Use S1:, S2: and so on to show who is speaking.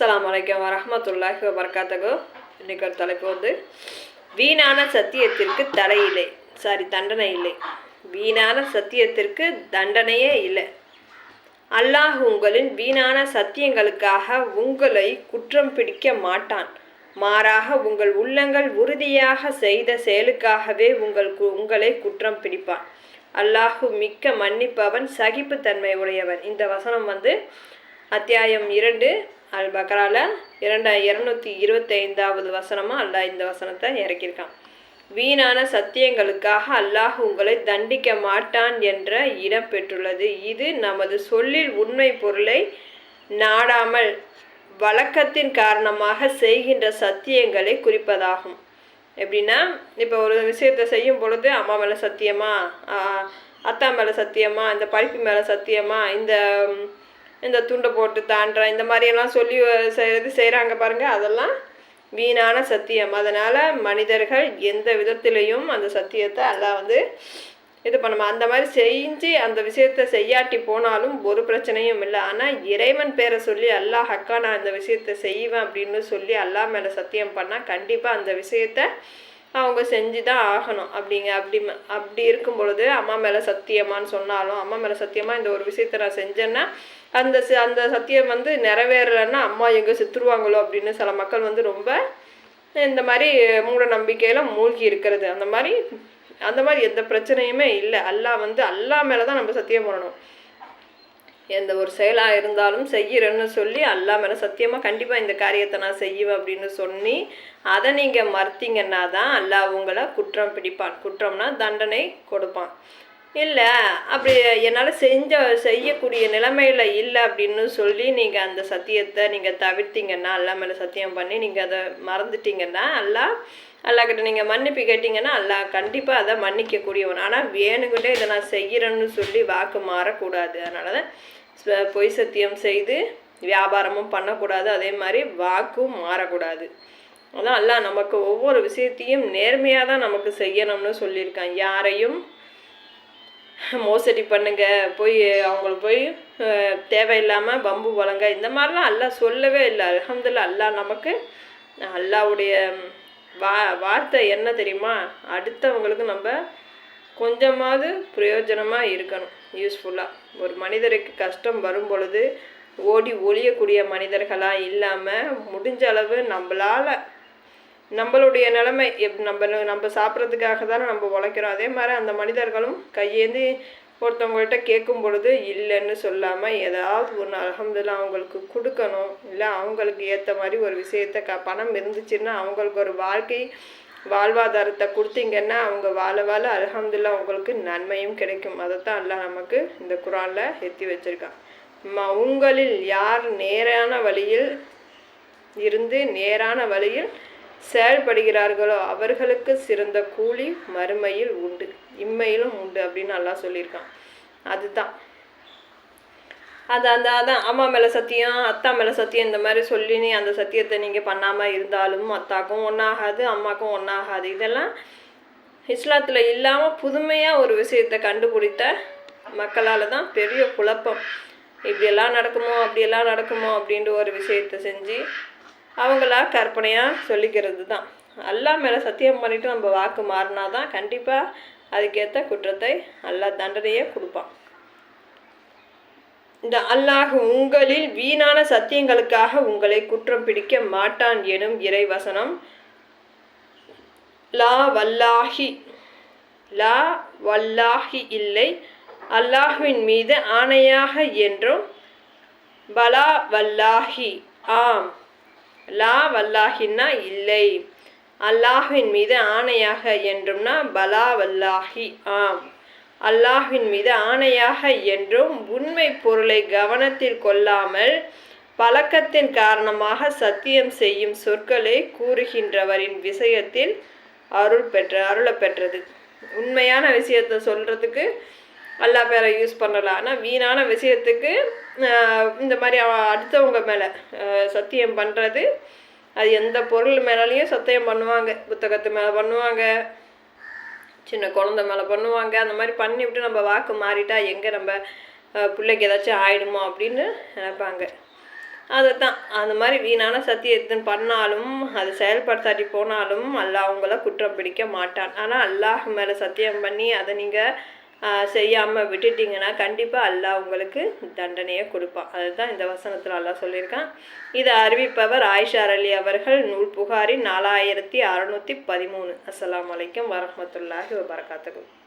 S1: அஸ்லாம் வலைக்கம் வரஹ்மத்துல்லாஹி வபரகாத்தகு இன்னைக்கு ஒரு தலைப்பு வந்து வீணான சத்தியத்திற்கு தடை இல்லை சாரி தண்டனை இல்லை வீணான சத்தியத்திற்கு தண்டனையே இல்லை. அல்லாஹ் உங்களின் வீணான சத்தியங்களுக்காக உங்களை குற்றம் பிடிக்க மாட்டான். மாறாக உங்கள் உள்ளங்கள் உறுதியாக செய்த செயலுக்காகவே உங்கள் கு- உங்களை குற்றம் பிடிப்பான். அல்லாஹு மிக்க மன்னிப்பவன் சகிப்புத்தன்மை உடையவன். இந்த வசனம் வந்து அத்தியாயம் இரண்டு அல் பக்ரால இரண்டா இருநூத்தி இருபத்தைந்தாவது வசனமாக வசனமா அல்லாஹ் இந்த வசனத்தை இறக்கியிருக்கான். வீணான சத்தியங்களுக்காக அல்லாஹ் உங்களை தண்டிக்க மாட்டான் என்ற இடம் பெற்றுள்ளது. இது நமது சொல்லில் உண்மை பொருளை நாடாமல் வழக்கத்தின் காரணமாக செய்கின்ற சத்தியங்களை குறிப்பதாகும். எப்படின்னா இப்போ ஒரு விஷயத்தை செய்யும் பொழுது அம்மா மேலே சத்தியமா? அத்தா மேலே சத்தியமா? இந்த படிப்பு மேலே சத்தியமா? இந்த இந்த துண்டை போட்டு தாண்டுறேன். இந்த மாதிரியெல்லாம் சொல்லி இது செய்கிறாங்க பாருங்கள் அதெல்லாம் வீணான சத்தியம். அதனால் மனிதர்கள் எந்த விதத்திலையும் அந்த சத்தியத்தை எல்லாம் வந்து இது பண்ணுமா அந்த மாதிரி செஞ்சு அந்த விஷயத்த செய்யாட்டி போனாலும் ஒரு பிரச்சனையும் இல்லை. ஆனால் இறைவன் பேரை சொல்லி அல்லா ஹக்கா நான் இந்த விஷயத்த செய்வேன் அப்படின்னு சொல்லி அல்லா மேலே சத்தியம் பண்ணால் கண்டிப்பாக அந்த விஷயத்த அவங்க செஞ்சு தான் ஆகணும். அப்படிங்க அப்படி அப்படி இருக்கும் பொழுது அம்மா மேலே சத்தியமான்னு சொன்னாலும் அம்மா மேலே சத்தியமாக இந்த ஒரு விஷயத்த நான் செஞ்சேன்னா அந்த ச- அந்த சத்தியம் வந்து நிறைவேறலைன்னா அம்மா எங்கே செத்துருவாங்களோ அப்படின்னு சில மக்கள் வந்து ரொம்ப இந்த மாதிரி மூட நம்பிக்கையில் மூழ்கி இருக்கிறது. அந்த மாதிரி அந்த மாதிரி எந்த பிரச்சனையுமே இல்லை. அல்லாஹ் வந்து அல்லாஹ் மேலே தான் நம்ம சத்தியம் பண்ணணும். எந்த ஒரு செயலாக இருந்தாலும் செய்கிறேன்னு சொல்லி அல்லா மேலே சத்தியமாக கண்டிப்பாக இந்த காரியத்தை நான் செய்வேன் அப்படின்னு சொல்லி அதை நீங்கள் மறுத்தீங்கன்னா தான் அல்லா உங்களை குற்றம் பிடிப்பான். குற்றம்னா தண்டனை கொடுப்பான். இல்லை அப்படி என்னால் செஞ்ச செய்யக்கூடிய நிலைமையில் இல்லை அப்படின்னு சொல்லி நீங்கள் அந்த சத்தியத்தை நீங்கள் தவிர்த்தீங்கன்னா அல்லா மேலே சத்தியம் பண்ணி நீங்கள் அதை மறந்துட்டீங்கன்னா அல்லாஹ் அல்லாஹ் கிட்ட நீங்கள் மன்னிப்பு கேட்டிங்கன்னா அல்லாஹ் கண்டிப்பாக அதை மன்னிக்கக்கூடியவன். ஆனால் வேணுங்கிட்டே இதை நான் செய்கிறேன்னு சொல்லி வாக்கு மாறக்கூடாது. அதனால தான் பொய் சத்தியம் செய்து வியாபாரமும் பண்ணக்கூடாது. அதே மாதிரி வாக்கும் மாறக்கூடாது. அதான் அல்லாஹ் நமக்கு ஒவ்வொரு விஷயத்தையும் நேர்மையாக தான் நமக்கு செய்யணும்னு சொல்லியிருக்கான். யாரையும் மோசடி பண்ணுங்க போய் அவங்களுக்கு போய் தேவையில்லாமல் பம்பு வழங்க. இந்த மாதிரிலாம் அல்லா சொல்லவே இல்லை. அல்ஹம்துலில்லாஹ் அல்லாஹ் நமக்கு அல்லாவுடைய வா வார்த்தை என்ன தெரியுமா? அடுத்தவங்களுக்கு நம்ம கொஞ்சமாவது பிரயோஜனமாக இருக்கணும். யூஸ்ஃபுல்லாக ஒரு மனிதருக்கு கஷ்டம் வரும் பொழுது ஓடி ஒழியக்கூடிய மனிதர்களாக இல்லாமல் முடிஞ்ச அளவு நம்மளால் நம்மளுடைய நிலைமை எப் நம்ம நம்ம சாப்பிட்றதுக்காக தானே நம்ம உழைக்கிறோம். அதே மாதிரி அந்த மனிதர்களும் கையேந்தி ஒருத்தவங்கள்ட்ட கேட்கும் பொழுது இல்லைன்னு சொல்லாமல் ஏதாவது ஒன்று அலமதுல்லா அவங்களுக்கு கொடுக்கணும். இல்லை அவங்களுக்கு ஏற்ற மாதிரி ஒரு விஷயத்த க பணம் இருந்துச்சுன்னா அவங்களுக்கு ஒரு வாழ்க்கை வாழ்வாதாரத்தை கொடுத்தீங்கன்னா அவங்க வாழ வாழ அல்ஹம்துலில்லாஹ் உங்களுக்கு நன்மையும் கிடைக்கும். அதைத்தான் எல்லாம் நமக்கு இந்த குரானில் எத்தி வச்சிருக்கான். ம உங்களில் யார் நேரான வழியில் இருந்து நேரான வழியில் செயல்படுகிறார்களோ அவர்களுக்கு சிறந்த கூலி மறுமையில் உண்டு. இம்மையிலும் உண்டு அப்படின்னு நல்லா சொல்லியிருக்கான். அதுதான். அது அந்த அதான் அம்மா மேலே சத்தியம் அத்தா மேலே சத்தியம் இந்த மாதிரி சொல்லி நீ அந்த சத்தியத்தை நீங்கள் பண்ணாமல் இருந்தாலும் அத்தாக்கும் ஒன்றாகாது அம்மாக்கும் ஒன்றாகாது இதெல்லாம் இஸ்லாத்தில் இல்லாமல் புதுமையாக ஒரு விஷயத்தை கண்டுபிடித்த மக்களால் தான் பெரிய குழப்பம். இப்படியெல்லாம் நடக்குமோ அப்படியெல்லாம் நடக்குமோ அப்படின்ற ஒரு விஷயத்தை செஞ்சு அவங்களா கற்பனையாக சொல்லிக்கிறது தான் அல்லாஹ் மேலே சத்தியம் பண்ணிட்டு நம்ம வாக்கு மாறினா தான் கண்டிப்பாக அதுக்கேற்ற குற்றத்தை அல்லா தண்டனையே கொடுப்பான். இந்த அல்லாஹ் உங்களில் வீணான சத்தியங்களுக்காக உங்களை குற்றம் பிடிக்க மாட்டான் எனும் இறைவசனம். லா வல்லாஹி லா வல்லாஹி இல்லை அல்லாஹுவின் மீது ஆணையாக என்றும் பலா வல்லாஹி ஆம். லா வல்லாஹின்னா இல்லை. அல்லாஹின் மீது ஆணையாக என்றும்னா பலா வல்லாஹி ஆம். அல்லாஹின் மீது ஆணையாக என்றும் உண்மை பொருளை கவனத்தில் கொள்ளாமல் பழக்கத்தின் காரணமாக சத்தியம் செய்யும் சொற்களை கூறுகின்றவரின் விஷயத்தில் அருள் பெற்ற அருளை பெற்றது. உண்மையான விஷயத்தை சொல்கிறதுக்கு அல்லா பேரை யூஸ் பண்ணலாம். ஆனால் வீணான விஷயத்துக்கு இந்த மாதிரி அடுத்தவங்க மேலே சத்தியம் பண்ணுறது அது எந்த பொருள் மேலேயும் சத்தியம் பண்ணுவாங்க. புத்தகத்து மேலே பண்ணுவாங்க. சின்ன குழந்தை மேலே பண்ணுவாங்க. அந்த மாதிரி பண்ணிவிட்டு நம்ம வாக்கு மாறிட்டா எங்கே நம்ம பிள்ளைக்கு ஏதாச்சும் ஆயிடுமோ அப்படின்னு நினைப்பாங்க. அதை தான் அந்த மாதிரி வீணான சத்தியத்தை பண்ணாலும் அது செயல்படுத்தாட்டி போனாலும் அல்லாஹ் அவங்கள குற்றம் பிடிக்க மாட்டான். ஆனால் அல்லாஹ் மேலே சத்தியம் பண்ணி அதை நீங்கள் செய்யாமல் விட்டுட்டிங்கன்னா கண்டிப்பாக அல்லாஹ் உங்களுக்கு தண்டனையை கொடுப்பான். அதுதான் இந்த வசனத்தில் அல்லாஹ் சொல்லியிருக்கான். இதை அறிவிப்பவர் ஆயிஷா அலி அவர்கள். நூல் புகாரி நாலாயிரத்தி அறநூற்றி பதிமூணு. அஸ்லாம் வலைக்கம் வரமத்துல்லாஹி வபரகாத்துக்கும்